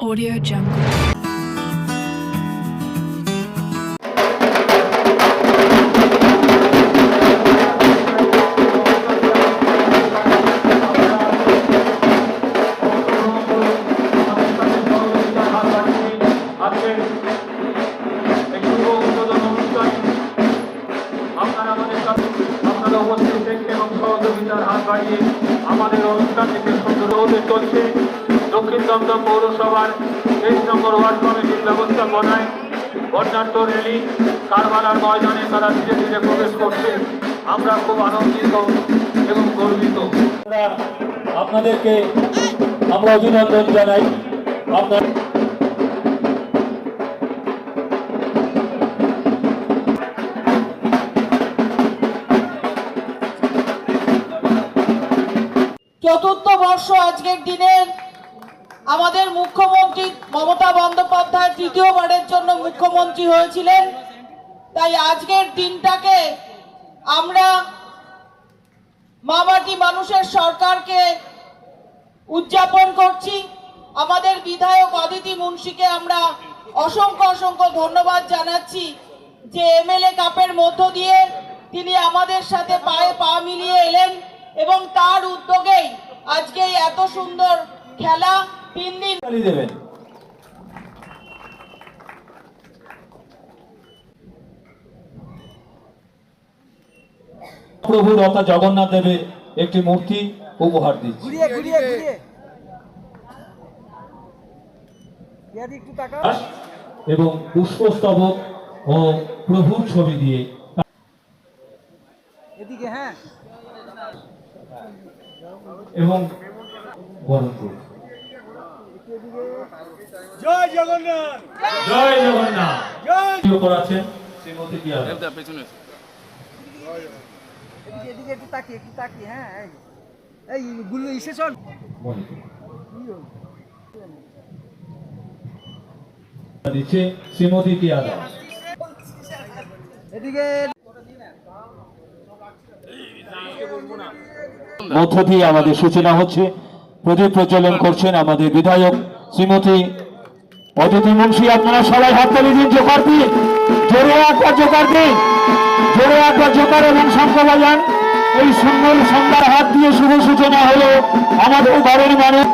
Audio Jungle. আপনারা আমাদের কাছে আপনারা উপস্থিত এবং সহযোগিতার হাত বাড়িয়ে আমাদের অনুষ্ঠান অনুষ্ঠানটিকে সুন্দর হতে চলছে। দক্ষিণ দমদম পৌরসভার তেইশ নম্বর ওয়ার্ড কমিটির ব্যবস্থাপনায় বর্ণাঢ্য র্যালি কারবালার ময়দানে তারা ধীরে ধীরে প্রবেশ করছে। আমরা খুব আনন্দিত এবং গর্বিত। আপনাদেরকে আমরা অভিনন্দন জানাই। আপনার চতুর্থ বর্ষ আজকের দিনের আমাদের মুখ্যমন্ত্রী মমতা বন্দ্যোপাধ্যায় তৃতীয়বারের জন্য মুখ্যমন্ত্রী হয়েছিলেন। তাই আজকের দিনটাকে আমরা মামাটি মানুষের সরকারকে উদযাপন করছি। আমাদের বিধায়ক অদিতি মুন্সিকে আমরা অসংখ্য অসংখ্য ধন্যবাদ জানাচ্ছি যে এমএলএ কাপের মধ্য দিয়ে তিনি আমাদের সাথে পায়ে পা মিলিয়ে এলেন। এবং তার উদ্যোগেই আজকে এত সুন্দর খেলা তিন দিন দেবেন। প্রভু তথা জগন্নাথ দেবের একটি মূর্তি উপহার দিচ্ছি। ঘুরিয়ে ঘুরিয়ে ঘুরিয়ে। ইয়াদি একটু তাকাও। এবং পুষ্পস্তবক ও প্রভুর ছবি দিয়ে এদিকে হ্যাঁ। এবং বরণ করুন জয় জগন্নাথ জয় জগন্নাথ জয় করাচ্ছেন শ্রীমতী কি এদিকে এদিকে একটু তাকিয়ে একটু তাকিয়ে হ্যাঁ এই গুলো ইসে চল দিচ্ছে শ্রীমতী কি আদা এদিকে মধ্য দিয়ে আমাদের সূচনা হচ্ছে। প্রদীপ প্রচলন করছেন আমাদের বিধায়ক শ্রীমতী অদিতি মুন্সী। আপনারা সবাই হাততালি দিন জোকার দিন। জোরে একবার জোকার দিন। জোরে একবার জোকার এবং শঙ্খ বাজান। এই সুন্দর সন্ধ্যার হাত দিয়ে শুভ সূচনা হলো আমাদের ঘরের মানুষ।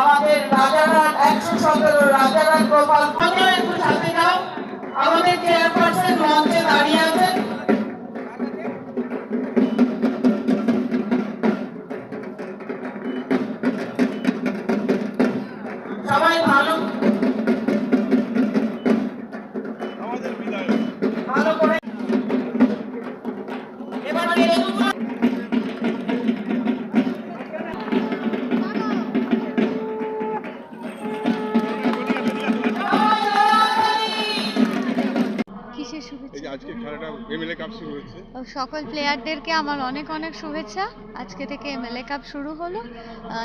আমাদের একশো সতেরো গোপাল। আমাদের চেয়ারপারসন মঞ্চে দাঁড়িয়ে আছেন। খেলাটা এমএলএ কাপ শুরু হয়েছে। সকল প্লেয়ারদেরকে আমার অনেক অনেক শুভেচ্ছা। আজকে থেকে এমএলএ কাপ শুরু হলো।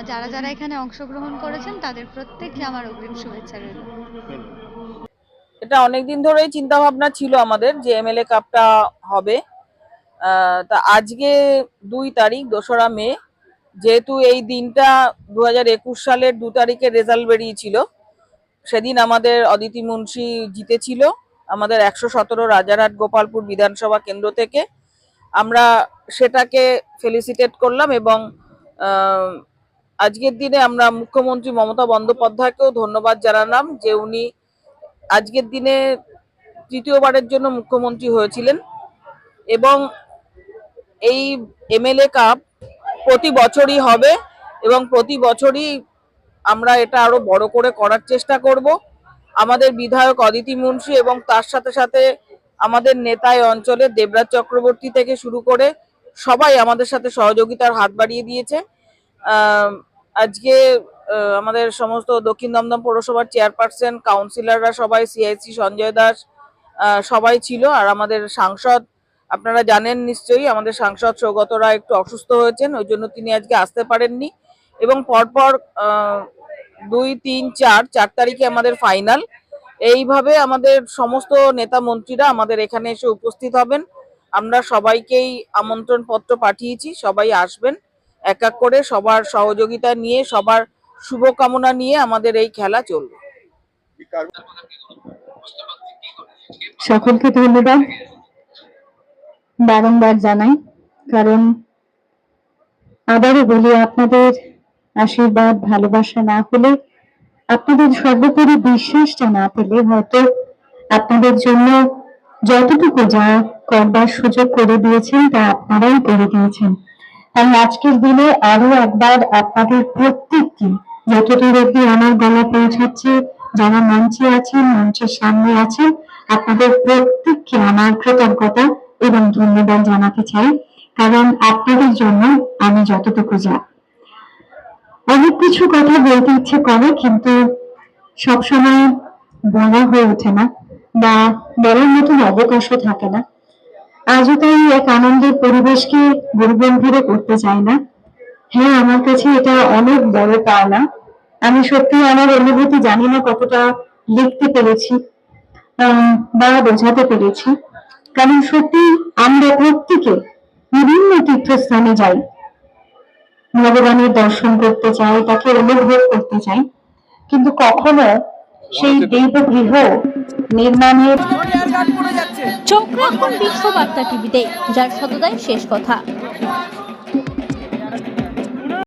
যারা যারা এখানে অংশগ্রহণ করেছেন তাদের প্রত্যেককে আমার অগ্রিম শুভেচ্ছা রইল। এটা অনেকদিন ধরেই চিন্তা ভাবনা ছিল আমাদের যে এমএলএ কাপটা হবে। তা আজকে দুই তারিখ দোসরা মে। যেহেতু এই দিনটা দু একুশ সালের দু তারিখে রেজাল্ট বেরিয়েছিল সেদিন আমাদের অদিতি মুন্সি জিতেছিল। আমাদের একশো সতেরো রাজারহাট গোপালপুর বিধানসভা কেন্দ্র থেকে আমরা সেটাকে ফেলিসিটেট করলাম এবং আজকের দিনে আমরা মুখ্যমন্ত্রী মমতা বন্দ্যোপাধ্যায়কেও ধন্যবাদ জানালাম যে উনি আজকের দিনে তৃতীয়বারের জন্য মুখ্যমন্ত্রী হয়েছিলেন এবং এই এমএলএ কাপ প্রতি বছরই হবে এবং প্রতি বছরই আমরা এটা আরও বড় করে করার চেষ্টা করব। আমাদের বিধায়ক অদিতি মুন্সি এবং তার সাথে সাথে আমাদের নেতায় অঞ্চলে দেবরাজ চক্রবর্তী থেকে শুরু করে সবাই আমাদের সাথে সহযোগিতার হাত বাড়িয়ে দিয়েছে। আজকে আমাদের সমস্ত দক্ষিণ দমদম পৌরসভার চেয়ারপারসন, কাউন্সিলররা সবাই, সিআইসি সঞ্জয় দাস সবাই ছিল আর আমাদের সাংসদ, আপনারা জানেন নিশ্চয়ই, আমাদের সাংসদ সৌগত রায় একটু অসুস্থ হয়েছেন, ওই জন্য তিনি আজকে আসতে পারেননি। এবং পরপর দুই, তিন, চার চার তারিখে আমাদের ফাইনাল এইভাবে আমাদের সমস্ত নেতা মন্ত্রীরা আমাদের এখানে এসে উপস্থিত হবেন। আমরা সবাইকেই আমন্ত্রণ পত্র পাঠিয়েছি, সবাই আসবেন। এক এক করে সবার সহযোগিতা নিয়ে, সবার শুভকামনা নিয়ে আমাদের এই খেলা চলবে। সকলকে ধন্যবাদ। বারংবার জানাই, কারণ আবারও বলি আপনাদের আশীর্বাদ, ভালোবাসা না হলে আপনাদের সর্বোপরি বিশ্বাসটা না পেলে হয়তো আপনাদের জন্য যতটুকু যা করবার সুযোগ করে দিয়েছেন তা আপনারাই করে দিয়েছেন। তাই আজকের দিনে আরও একবার আপনাদের প্রত্যেককে যতদূর অব্দি আমার গলা পৌঁছাচ্ছে, যারা মঞ্চে আছেন, মঞ্চের সামনে আছেন, আপনাদের প্রত্যেককে আমার কৃতজ্ঞতা এবং ধন্যবাদ জানাতে চাই। কারণ আপনাদের জন্য আমি যতটুকু যা অনেক কিছু কথা বলতে ইচ্ছে করে, কিন্তু সবসময় বলা হয়ে ওঠে না বা বলার মতন অবকাশও থাকে না। আজও তাই এক আনন্দের পরিবেশকে গরিবন্ধুরে করতে চাই না। হ্যাঁ আমার কাছে এটা অনেক বড় পাওনা। আমি সত্যি আমার অনুভূতি জানি না কতটা লিখতে পেরেছি বা বোঝাতে পেরেছি। কারণ সত্যি আমরা প্রত্যেকে বিভিন্ন তীর্থস্থানে যাই। ভগবানের দর্শন করতে চাই তাকে অনুভব করতে চাই। কিন্তু কখনো সেই দেবগৃহ নির্মাণের চোখ রাখুন বিশ্ববার্তা টিভিতে যার সততাই শেষ কথা।